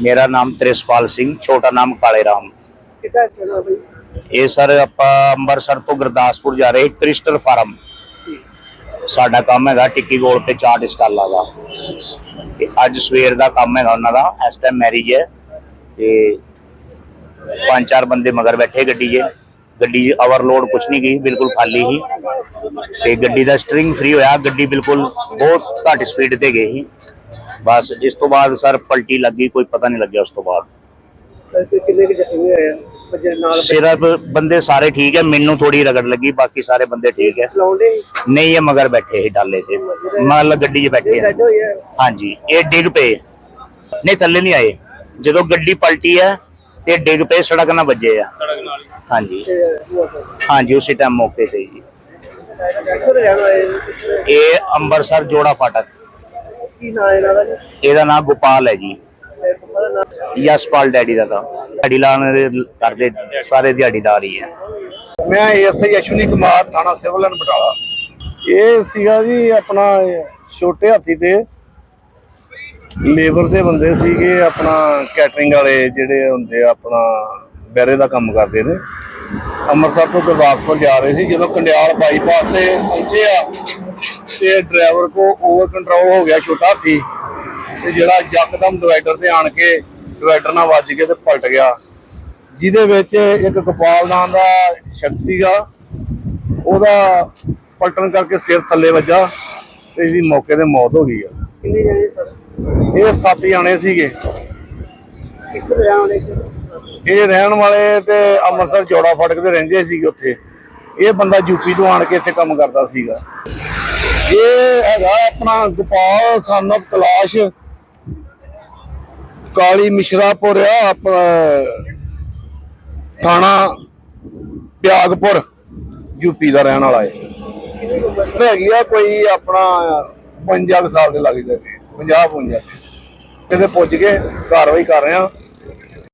ਮੇਰਾ ਨਾਮ ਤ੍ਰਿਸ਼ਪਾਲ ਸਿੰਘ ਛੋਟਾ ਨਾਮ ਕਾਲੇ ਰਾਮ ਕਿੱਦਾਂ ਚੱਲਦਾ ਬਈ? ਇਹ ਸਰ ਆਪਾਂ ਅੰਮ੍ਰਿਤਸਰ ਤੋਂ ਗੁਰਦਾਸਪੁਰ ਜਾ ਰਹੇ ਕ੍ਰਿਸਟਲ ਫਾਰਮ। ਸਾਡਾ ਕੰਮ ਹੈਗਾ ਟਿੱਕੀ ਗੋਲ ਤੇ ਚਾਟ ਸਟਾਲਾਂ ਦਾ। ਤੇ ਅੱਜ ਸਵੇਰ ਦਾ ਕੰਮ ਹੈਗਾ ਉਹਨਾਂ ਦਾ ਇਸ ਟਾਈਮ ਮੈਰਿਜ ਹੈ। ਤੇ ਪੰਜ ਚਾਰ ਬੰਦੇ ਮਗਰ ਬੈਠੇ ਗੱਡੀ 'ਚ। ਗੱਡੀ 'ਚ ਓਵਰਲੋਡ ਕੁਛ ਨਹੀਂ ਗਈ ਬਿਲਕੁਲ ਖਾਲੀ ਹੀ ਤੇ ਗੱਡੀ ਦਾ ਸਟਰਿੰਗ ਫ੍ਰੀ ਹੋਇਆ ਗੱਡੀ ਬਿਲਕੁਲ ਬਹੁਤ ਘੱਟ ਸਪੀਡ ਤੇ ਗਈ ਸੀ। ਬਸ ਇਸ ਤੋਂ ਬਾਅਦ ਸਰ ਪਲਟੀ ਲੱਗੀ ਕੋਈ ਪਤਾ ਨਹੀਂ ਲੱਗਿਆ ਉਸ ਤੋਂ ਬਾਅਦ। ਸਰ ਕਿ ਕਿੰਨੇ ਕਿ ਜ਼ਖਮੀ ਹੋਏ ਆ? ਬੱਚੇ ਨਾਲ ਸਿਰਫ ਬੰਦੇ ਸਾਰੇ ਠੀਕ ਹੈ ਮੈਨੂੰ ਥੋੜੀ ਰਗੜ ਲੱਗੀ ਬਾਕੀ ਸਾਰੇ ਬੰਦੇ ਠੀਕ ਹੈ। ਨਹੀਂ ਇਹ ਮਗਰ ਬੈਠੇ ਸੀ ਡਾਲੇ ਤੇ। ਮਤਲਬ ਗੱਡੀ 'ਚ ਬੈਠੇ ਹਾਂਜੀ ਇਹ ਡਿੱਗ ਪਏ। ਨਹੀਂ ਥੱਲੇ ਨਹੀਂ ਆਏ। ਜਦੋਂ ਗੱਡੀ ਪਲਟੀ ਹੈ ਤੇ ਡਿੱਗ ਪਏ ਸੜਕ ਨਾਲ ਵੱਜੇ ਆ। ਹਾਂਜੀ। ਹਾਂਜੀ ਉਸੇ ਟਾਈਮ ਮੌਕੇ ਤੇ ਜੀ? ਇਹ ਅੰਮ੍ਰਿਤਸਰ ਜੋੜਾ ਫਾਟਕ। ਕੀ ਨਾਂ ਹੈ ਇਹਨਾਂ ਦਾ ਜੀ? ਇਹਦਾ ਨਾਮ ਗੋਪਾਲ ਹੈ ਜੀ। ਤੇ ਪਪਾ ਦਾ ਨਾਮ ਯਸ਼ਪਾਲ ਡੈਡੀ ਦਾ ਤਾਂ। ਦਿਹਾੜੀ ਲਾਉਣ ਦੇ ਕਰਦੇ ਸਾਰੇ ਦਿਹਾੜੀਦਾਰ ਹੀ ਹੈ ਮੈਂ ਐਸਆਈ ਅਸ਼ਵਨੀ ਕੁਮਾਰ ਥਾਣਾ ਸਿਵਲ ਐਂਡ ਬਟਾਲਾ। ਇਹ ਸੀਗਾ ਜੀ ਆਪਣਾ ਛੋਟੇ ਹਾਥੀ ਤੇ। ਲੇਬਰ ਦੇ ਬੰਦੇ ਸੀਗੇ ਆਪਣਾ ਕੈਟਰਿੰਗ ਵਾਲੇ ਜਿਹੜੇ ਹੁੰਦੇ ਆ ਆਪਣਾ ਬੈਰੇ ਦਾ ਕੰਮ ਕਰਦੇ ਨੇ। ਅੰਮ੍ਰਿਤਸਰ ਤੋਂ ਗੁਰਦਾਸਪੁਰ ਜਾ ਰਹੇ ਸੀ ਜਦੋਂ ਕੰਡਿਆਲ ਬਾਈਪਾਸ ਤੇ ਪਹੁੰਚੇ ਆ ਤੇ ਡਰਾਈਵਰ ਕੋ ਓਵਰ ਕੰਟਰੋਲ ਹੋ ਗਿਆ ਛੋਟਾ ਹਾਥੀ ਤੇ ਜਿਹੜਾ ਯਕਦਮ ਡਿਵਾਈਡਰ ਤੇ ਆਣ ਕੇ ਡਿਵਾਈਡਰ ਨਾਲ ਵੱਜ ਕੇ ਤੇ ਪਲਟ ਗਿਆ। ਜਿਹਦੇ ਵਿੱਚ ਇੱਕ ਗੋਪਾਲ ਨਾਮ ਦਾ ਸ਼ਖਸ ਸੀਗਾ। ਉਹਦਾ ਪਲਟਣ ਕਰਕੇ ਸਿਰ ਥੱਲੇ ਵੱਜਾ ਤੇ ਇਹਦੀ ਮੌਕੇ ਤੇ ਮੌਤ ਹੋ ਗਈ ਆ। ਕਿੰਨੇ ਜਣੇ ਸਰ? ਇਹ ਸੱਤ ਜਾਣੇ ਸੀਗੇ। ਦੇ? ਇਹ ਰਹਿਣ ਵਾਲੇ ਤੇ ਅੰਮ੍ਰਿਤਸਰ ਜੋੜਾ ਫਟਕ ਤੇ ਰਹਿੰਦੇ ਸੀਗੇ ਉੱਥੇ। ਇਹ ਬੰਦਾ ਯੂਪੀ ਤੋਂ ਆਣ ਕੇ ਇੱਥੇ ਕੰਮ ਕਰਦਾ ਸੀਗਾ। ਇਹ ਹੈਗਾ ਆਪਣਾ ਗੋਪਾਲ ਸਨ of ਕਲਾਸ਼। ਕਾਲੀ ਮਿਸ਼ਰਾਪੁਰ ਆ ਆਪਣਾ, ਥਾਣਾ ਪਿਆਗਪੁਰ ਯੂਪੀ ਦਾ ਰਹਿਣ ਵਾਲਾ ਹੈ ਹੈਗੀ ਆ ਕੋਈ ਆਪਣਾ 52 ਸਾਲ ਦੇ ਲੱਗ ਜਾਂਦੇ 50 52 ਕਿਤੇ ਪੁੱਜ ਕੇ ਕਾਰਵਾਈ ਕਰ ਰਹੇ ਆ।